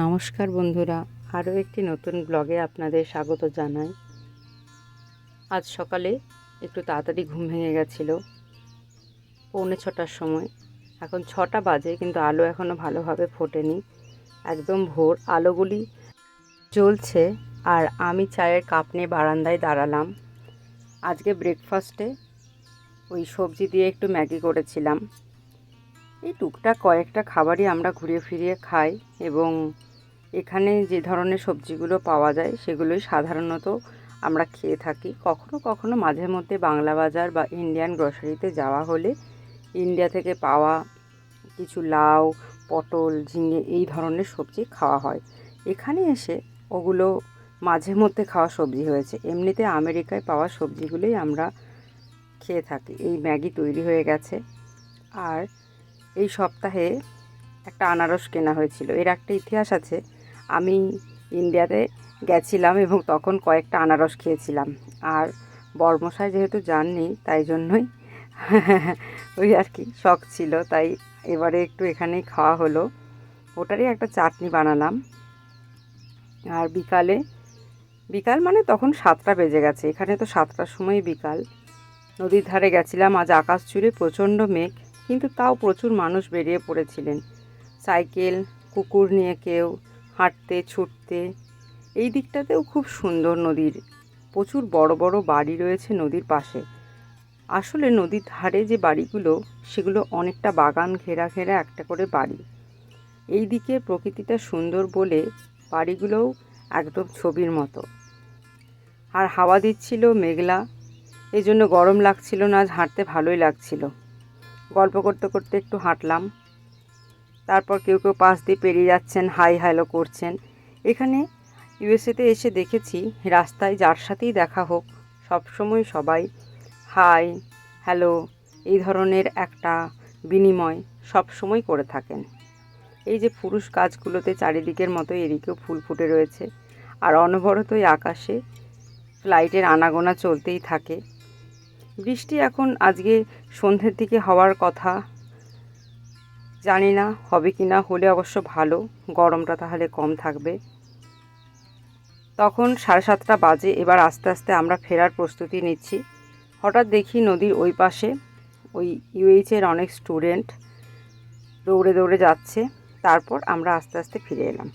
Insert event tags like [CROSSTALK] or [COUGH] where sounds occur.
নমস্কার বন্ধুরা, আরও একটি নতুন ব্লগে আপনাদের স্বাগত জানাই। আজ সকালে একটু তাড়াতাড়ি ঘুম ভেঙে গেছিল, পৌনে ছটার সময়। এখন ছটা বাজে, কিন্তু আলো এখনও ভালোভাবে ফোটেনি। একদম ভোর, আলোগুলি জ্বলছে, আর আমি চায়ের কাপ নিয়ে বারান্দায় দাঁড়ালাম। আজকে ব্রেকফাস্টে ওই সবজি দিয়ে একটু ম্যাগি করেছিলাম। এই টুকটাক কয়েকটা খাবারই আমরা ঘুরিয়ে ফিরিয়ে খাই এবং এখানে যে ধরনের সবজিগুলো পাওয়া যায়, সেগুলোই সাধারণত আমরা খেয়ে থাকি। কখনো কখনো মাঝে মধ্যে বাংলা বাজার বা ইন্ডিয়ান গ্রসারিতে যাওয়া হলে ইন্ডিয়া থেকে পাওয়া কিছু লাউ, পটল, ঝিঙে এই ধরনের সবজি খাওয়া হয়। এখানে এসে ওগুলো মাঝে মধ্যে খাওয়া সবজি হয়েছে। এমনিতে আমেরিকায় পাওয়া সবজিগুলোই আমরা খেয়ে থাকি। এই ম্যাগি তৈরি হয়ে গেছে। আর এই সপ্তাহে একটা আনারস কেনা হয়েছিল। এর একটা ইতিহাস আছে। আমি ইন্ডিয়াতে গেছিলাম এবং তখন কয়েকটা আনারস খেয়েছিলাম। আর বর্মশাই যেহেতু যাননি তাই জন্যই [LAUGHS] ওই আর কি, শখ ছিল। তাই এবারে একটু এখানেই খাওয়া হলো। ওটারই একটা চাটনি বানালাম। আর বিকালে, বিকাল মানে তখন সাতটা বেজে গেছে। এখানে তো সাতটার সময় বিকাল। নদীর ধারে গেছিলাম, আজ আকাশ জুড়ে প্রচণ্ড মেঘ, কিন্তু তাও প্রচুর মানুষ বেরিয়ে পড়েছিলেন। সাইকেল, কুকুর নিয়ে কেউ হাঁটতে, ছুটতে। এই দিকটাতেও খুব সুন্দর নদীর। প্রচুর বড় বড় বাড়ি রয়েছে নদীর পাশে। আসলে নদীর ধারে যে বাড়িগুলো, সেগুলো অনেকটা বাগান ঘেরা ঘেরা একটা করে বাড়ি। এই দিকে প্রকৃতিটা সুন্দর বলে বাড়িগুলোও একদম ছবির মতো। আর হাওয়া দিচ্ছিল, মেঘলা। এই জন্য গরম লাগছিল না, আজ হাঁটতে ভালোই লাগছিল। গল্প করতে করতে একটু হাঁটলাম। তারপর কেউ কেউ পাশ দিয়ে পেরিয়ে যাচ্ছেন, হাই হ্যালো করছেন। এখানে ইউএসএতে এসে দেখেছি রাস্তায় যার সাথেই দেখা হোক, সবসময় সবাই হাই, হ্যালো এই ধরনের একটা বিনিময় সব সময় করে থাকেন। এই যে পুরুষ গাছগুলোতে চারিদিকের মতো এদিকেও ফুল ফুটে রয়েছে আর অনবরতই আকাশে ফ্লাইটের আনাগোনা চলতেই থাকে। বৃষ্টি এখন আজকে সন্ধ্যের দিকে হওয়ার কথা। জানি না হবে কি না, হলে অবশ্য ভালো, গরমটা তাহলে কম থাকবে। তখন সাড়ে সাতটা বাজে, এবার আস্তে আস্তে আমরা ফেরার প্রস্তুতি নিচ্ছি। হঠাৎ দেখি নদীর ওই পাশে ওই ইউএইচের অনেক স্টুডেন্ট দৌড়ে দৌড়ে যাচ্ছে। তারপর আমরা আস্তে আস্তে ফিরে এলাম।